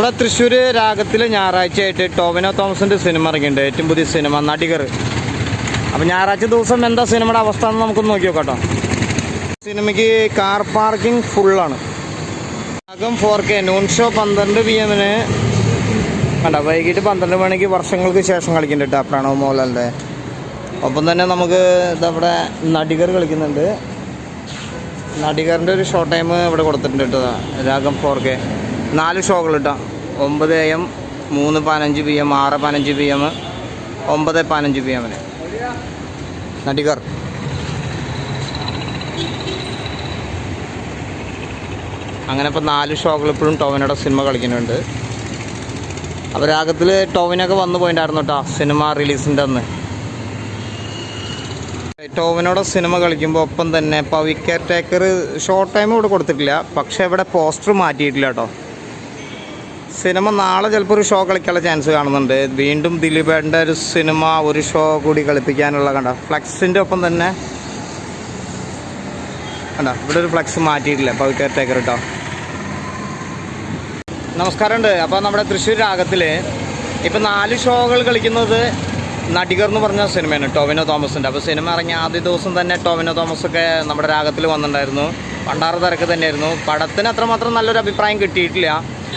നമ്മുടെ തൃശ്ശൂർ രാഗത്തിൽ ഞായറാഴ്ചയായിട്ട് ടോവിനോ തോമസിന്റെ സിനിമ ഇറങ്ങിയിട്ടുണ്ട്. ഏറ്റവും പുതിയ സിനിമ നടികർ. അപ്പോൾ ഞായറാഴ്ച ദിവസം എന്താ സിനിമയുടെ അവസ്ഥ എന്ന് നമുക്കൊന്ന് നോക്കി നോക്കാം സിനിമയ്ക്ക് കാർ പാർക്കിംഗ് ഫുള്ളാണ്. Ragam four K noon show പന്ത്രണ്ട് പി എമ്മിന് കണ്ട വൈകിട്ട് പന്ത്രണ്ട് മണിക്ക് വർഷങ്ങൾക്ക് ശേഷം കളിക്കുന്നുണ്ട് കേട്ടോ പ്രണവ് മോഹൻലാലിന്റെ ഒപ്പം തന്നെ നമുക്ക് ഇതവിടെ നടികർ കളിക്കുന്നുണ്ട്. നടികറിന്റെ ഒരു ഷോർട്ട് ടൈം ഇവിടെ കൊടുത്തിട്ടുണ്ട് കേട്ടോ രാഗം ഫോർ കെ നാല് ഷോകൾ കേട്ടോ. ഒമ്പത് എ എം മൂന്ന് പതിനഞ്ച് പി എം ആറ് പതിനഞ്ച് പി എം ഒമ്പത് പതിനഞ്ച് പി എമ്മിന്. നടികർ. അങ്ങനെ ഇപ്പോൾ നാല് ഷോകൾ ഇപ്പോഴും ടോവിനോടെ സിനിമ കളിക്കുന്നുണ്ട്. അപ്പോൾ രാഗത്തിൽ ടോവിനൊക്കെ വന്നു പോയിട്ടുണ്ടായിരുന്നു കേട്ടോ സിനിമ റിലീസിന്റെ അന്ന്. ടോവിനോടെ സിനിമ കളിക്കുമ്പോൾ ഒപ്പം തന്നെ Pavi caretaker short time ഇവിടെ കൊടുത്തിട്ടില്ല പക്ഷേ ഇവിടെ പോസ്റ്റർ മാറ്റിയിട്ടില്ല കേട്ടോ സിനിമ നാളെ ചിലപ്പോൾ ഒരു ഷോ കളിക്കാനുള്ള ചാൻസ് കാണുന്നുണ്ട്. വീണ്ടും ദിലീപേന്റെ ഒരു സിനിമ ഒരു ഷോ കൂടി കളിപ്പിക്കാനുള്ള കണ്ട? ഫ്ലക്സിന്റെ ഒപ്പം തന്നെ കണ്ട? ഇവിടെ ഒരു ഫ്ലക്സ് മാറ്റിയിട്ടില്ല. അപ്പോൾ കെയർ ടേക്കർ കേട്ടോ നമസ്കാരമുണ്ട്. അപ്പോൾ നമ്മുടെ തൃശ്ശൂർ രാഗത്തിൽ ഇപ്പം നാല് ഷോകൾ കളിക്കുന്നത് നടികർ എന്ന് പറഞ്ഞ സിനിമയാണ് ടോവിനോ തോമസിന്റെ. അപ്പോൾ സിനിമ ഇറങ്ങിയ ആദ്യ ദിവസം തന്നെ ടോവിനോ തോമസ് ഒക്കെ നമ്മുടെ രാഗത്തിൽ വന്നിട്ടുണ്ടായിരുന്നു. പണ്ടാറ് തിരക്ക് തന്നെയായിരുന്നു. പടത്തിന് അത്രമാത്രം നല്ലൊരു അഭിപ്രായം കിട്ടിയിട്ടില്ല.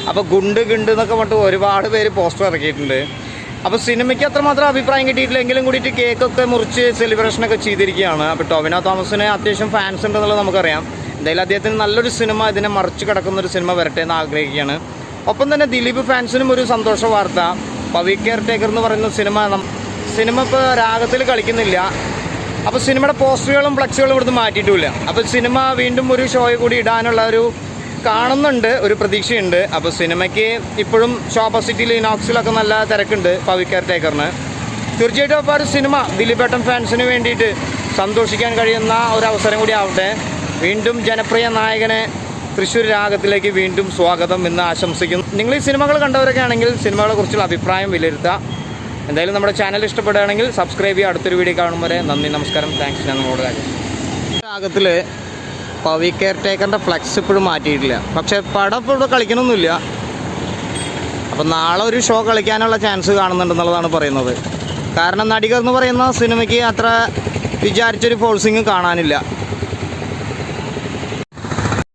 അപ്പോൾ ഗുണ്ട് ഗുണ്ട് എന്നൊക്കെ പറഞ്ഞിട്ട് ഒരുപാട് പേര് പോസ്റ്റർ ഇറക്കിയിട്ടുണ്ട്. അപ്പോൾ സിനിമയ്ക്ക് അത്രമാത്രം അഭിപ്രായം കിട്ടിയിട്ടില്ല. എങ്കിലും കൂടിയിട്ട് കേക്കൊക്കെ മുറിച്ച് സെലിബ്രേഷനൊക്കെ ചെയ്തിരിക്കുകയാണ്. അപ്പോൾ ടോവിനോ തോമസിന് അത്യാവശ്യം ഫാൻസ് ഉണ്ടെന്നുള്ളത് നമുക്കറിയാം. എന്തായാലും അദ്ദേഹത്തിന് നല്ലൊരു സിനിമ ഇതിനെ മറിച്ച് കിടക്കുന്ന ഒരു സിനിമ വരട്ടെ എന്ന് ആഗ്രഹിക്കുകയാണ്. ഒപ്പം തന്നെ ദിലീപ് ഫാൻസിനും ഒരു സന്തോഷ വാർത്ത. പവി കെയർ ടേക്കർ എന്ന് പറയുന്ന സിനിമ സിനിമ ഇപ്പോൾ രാഗത്തിൽ കളിക്കുന്നില്ല. അപ്പോൾ സിനിമയുടെ പോസ്റ്ററുകളും ഫ്ലക്സുകളും ഇവിടുന്ന് മാറ്റിയിട്ടില്ല. അപ്പോൾ സിനിമ വീണ്ടും ഒരു ഷോയിൽ കൂടി ഇടാനുള്ള ഒരു കാണുന്നുണ്ട് ഒരു പ്രതീക്ഷയുണ്ട്. അപ്പോൾ സിനിമയ്ക്ക് ഇപ്പോഴും ഷോപ്പ സിറ്റിയിൽ ഇനോക്സിലൊക്കെ നല്ല തിരക്കുണ്ട് പവി കെയർ ടേക്കറിന് തീർച്ചയായിട്ടും അപ്പോൾ ഒരു സിനിമ ദിലീപേട്ടൻ ഫാൻസിന് വേണ്ടിയിട്ട് സന്തോഷിക്കാൻ കഴിയുന്ന ഒരു അവസരം കൂടി ആവട്ടെ. വീണ്ടും ജനപ്രിയ നായകനെ തൃശ്ശൂർ രാഗത്തിലേക്ക് വീണ്ടും സ്വാഗതം എന്ന് ആശംസിക്കുന്നു. നിങ്ങൾ ഈ സിനിമകൾ കണ്ടവരൊക്കെ ആണെങ്കിൽ സിനിമകളെ കുറിച്ചുള്ള അഭിപ്രായം വിലയിരുത്തുക. എന്തായാലും നമ്മുടെ ചാനൽ ഇഷ്ടപ്പെടുകയാണെങ്കിൽ സബ്സ്ക്രൈബ് ചെയ്യുക. അടുത്തൊരു വീഡിയോ കാണുമ്പോൾ നന്ദി നമസ്കാരം. താങ്ക്സ് ഞാൻ നിങ്ങളോട് രാഗത്തിൽ പവി കെയർ ടേക്കറിന്റെ ഫ്ലെക്സ് ഇപ്പോഴും മാറ്റിയിട്ടില്ല. പക്ഷേ പടം ഇപ്പോൾ ഇവിടെ കളിക്കണമൊന്നുമില്ല അപ്പം നാളെ ഒരു ഷോ കളിക്കാനുള്ള ചാൻസ് കാണുന്നുണ്ടെന്നുള്ളതാണ് പറയുന്നത്. കാരണം നടികർ എന്ന് പറയുന്ന സിനിമയ്ക്ക് അത്ര വിചാരിച്ചൊരു ഫോൾസിങ് കാണാനില്ല.